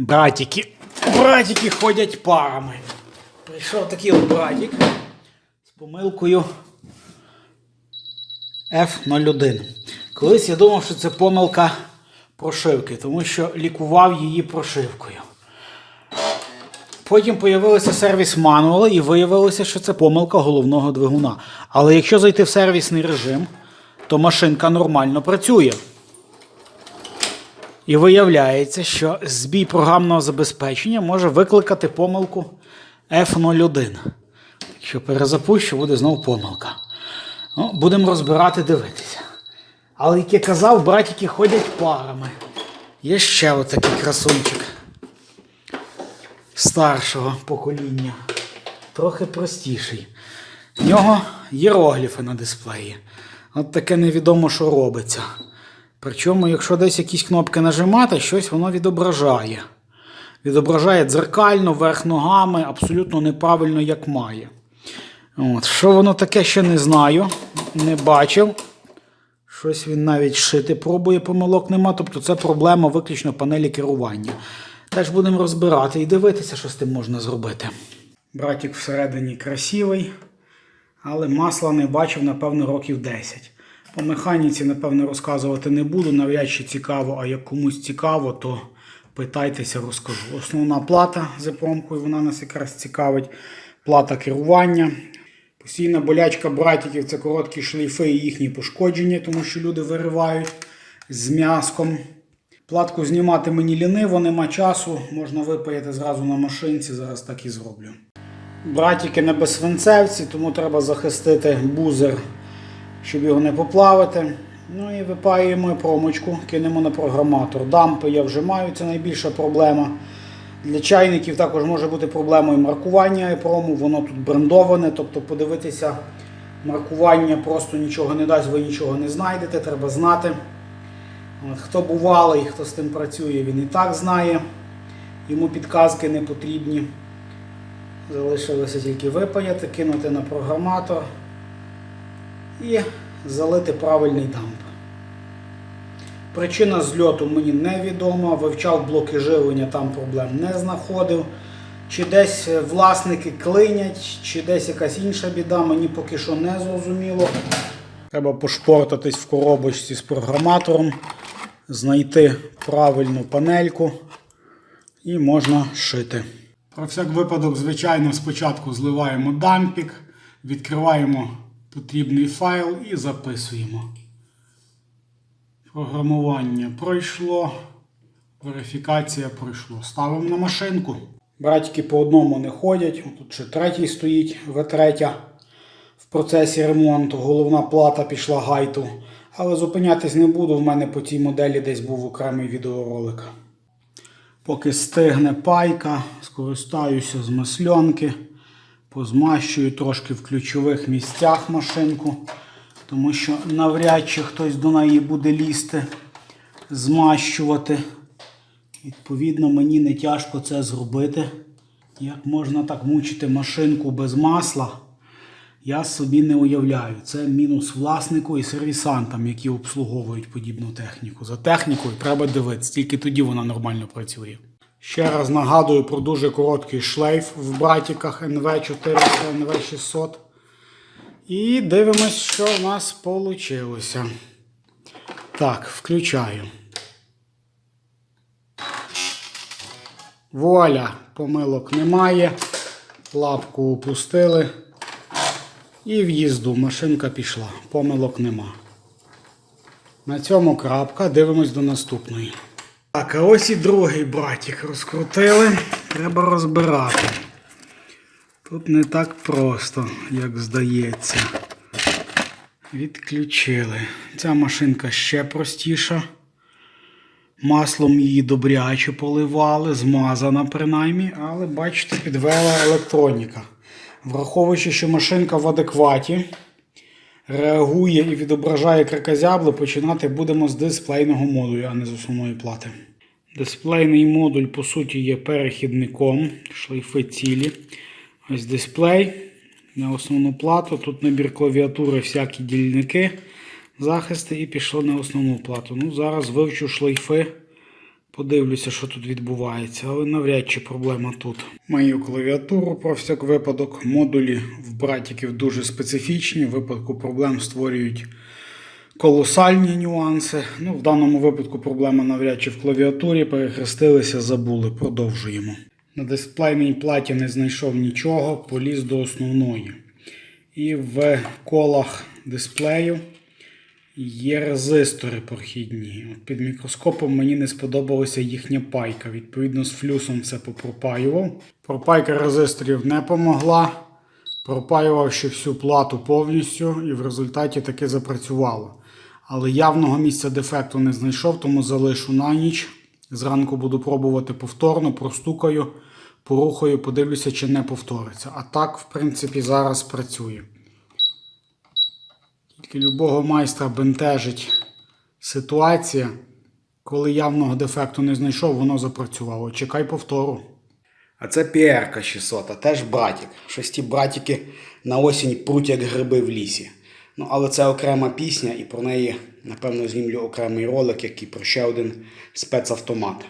Братики. Братики ходять парами. Прийшов такий от братик з помилкою F01. Колись я думав, що це помилка прошивки, тому що лікував її прошивкою. Потім з'явилися сервіс мануали і виявилося, що це помилка головного двигуна. Але якщо зайти в сервісний режим, то машинка нормально працює. І виявляється, що збій програмного забезпечення може викликати помилку F01. Якщо перезапущу, буде знову помилка. Ну, будемо розбирати, дивитися. Але як я казав, братики ходять парами. Є ще отакий красунчик старшого покоління. Трохи простіший. В нього єрогліфи на дисплеї. От таке невідомо, що робиться. Причому, якщо десь якісь кнопки нажимати, щось воно відображає. Відображає дзеркально, верх ногами, абсолютно неправильно, як має. От. Що воно таке, ще не знаю, не бачив. Щось він навіть шити пробує, помилок нема. Тобто це проблема виключно панелі керування. Теж будемо розбирати і дивитися, що з тим можна зробити. Братик всередині красивий, але масла не бачив, напевно, років 10. По механіці, напевно, розказувати не буду. Навряд чи цікаво, а як комусь цікаво, то питайтеся, розкажу. Основна плата з епромкою, вона нас якраз цікавить. Плата керування. Постійна болячка братиків це короткі шлейфи і їхні пошкодження, тому що люди виривають з м'яском. Платку знімати мені ліниво, нема часу, можна випаяти зразу на машинці, зараз так і зроблю. Братики не безсвинцевці, тому треба захистити бузер, щоб його не поплавити. Ну і випаюємо промочку, кинемо на програматор. Дампи я вже маю, це найбільша проблема. Для чайників також може бути проблемою маркування епрому, воно тут брендоване, тобто подивитися маркування просто нічого не дасть, ви нічого не знайдете, треба знати. Хто бувалий, хто з тим працює, він і так знає. Йому підказки не потрібні. Залишилося тільки випаяти, кинути на програматор і залити правильний дамп. Причина зльоту мені невідома, вивчав блоки живлення, там проблем не знаходив. Чи десь власники клинять, чи десь якась інша біда, мені поки що не зрозуміло. Треба пошпортатись в коробочці з програматором, знайти правильну панельку і можна шити. Про всяк випадок, звичайно, спочатку зливаємо дампік, відкриваємо потрібний файл і записуємо. Програмування пройшло, верифікація пройшло. Ставимо на машинку. Братики по одному не ходять. Тут ще третій стоїть, В3 в процесі ремонту. Головна плата пішла гайту. Але зупинятись не буду. В мене по цій моделі десь був окремий відеоролик. Поки стигне пайка, скористаюся з масльонки, позмащую трошки в ключових місцях машинку, тому що навряд чи хтось до неї буде лізти, змащувати. Відповідно, мені не тяжко це зробити. Як можна так мучити машинку без масла, я собі не уявляю. Це мінус власнику і сервісантам, які обслуговують подібну техніку. За технікою треба дивитися, тільки тоді вона нормально працює. Ще раз нагадую про дуже короткий шлейф в братіках NV4 та NV600. І дивимось, що в нас вийшло. Так, включаю. Вуаля, помилок немає. Лапку опустили. І в'їзду машинка пішла. Помилок нема. На цьому крапка. Дивимось до наступної. Так, а ось і другий братик розкрутили. Треба розбирати. Тут не так просто, як здається. Відключили. Ця машинка ще простіша. Маслом її добряче поливали, змазана принаймні, але бачите, підвела електроніка. Враховуючи, що машинка в адекваті, реагує і відображає кракозябли, починати будемо з дисплейного модулю, а не з основної плати. Дисплейний модуль, по суті, є перехідником, шлейфи цілі. Ось дисплей на основну плату. Тут набір клавіатури, всякі дільники, захисти і пішло на основну плату. Ну, Зараз вивчу шлейфи, Подивлюся, що тут відбувається, але навряд чи проблема тут. Маю клавіатуру про всяк випадок. Модулі братіків дуже специфічні. В випадку проблем створюють колосальні нюанси. Ну, в даному випадку проблема навряд чи в клавіатурі. Перехрестилися, забули. Продовжуємо. На дисплейній платі не знайшов нічого, поліз до основної. І в колах дисплею є резистори прохідні. Під мікроскопом мені не сподобалася їхня пайка. Відповідно, з флюсом все попропаював. Пропайка резисторів не помогла. Пропаював ще всю плату повністю і в результаті таки запрацювало. Але явного місця дефекту не знайшов, тому залишу на ніч. Зранку буду пробувати повторно, простукаю, порухаю, подивлюся, чи не повториться. А так, в принципі, зараз працює. Тільки любого майстра бентежить ситуація, коли явного дефекту не знайшов, воно запрацювало. Чекай повтору. А це піерка 600, а теж братік. Щось ті братіки на осінь пруть як гриби в лісі. Ну, але це окрема пісня, і про неї, напевно, знімлю окремий ролик, як і про ще один спецавтомат.